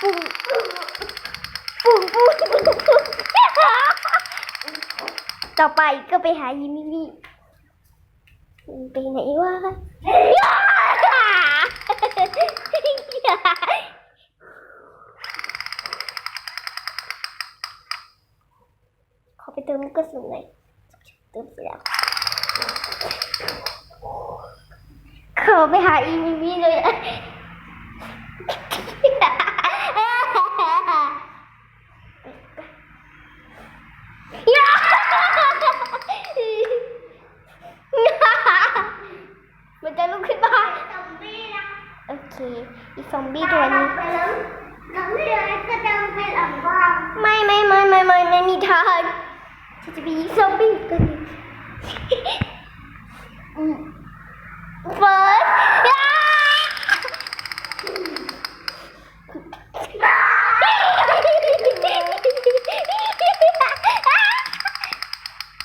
ปุ้งปุ้งปุ้งปุ้งปุ้งต่อไปก็ไปหายิมิมิไปไหนวะขอไปเติมกระสุนหน่อยเติมไปแล้วขอไปหาอีมิมิเลยอะมันจะลุก ขึ้นมาซอมบี้นะโอเค อีซอมบี้ตัวนี้ไปแล้วซอมบี้อะไรก็จะเป็นหลังบ้านไม่ไม่ไม่ไม่ไม่ไม่มีทางฉันจะไปยิงซอมบี้กันอืมเฟิร์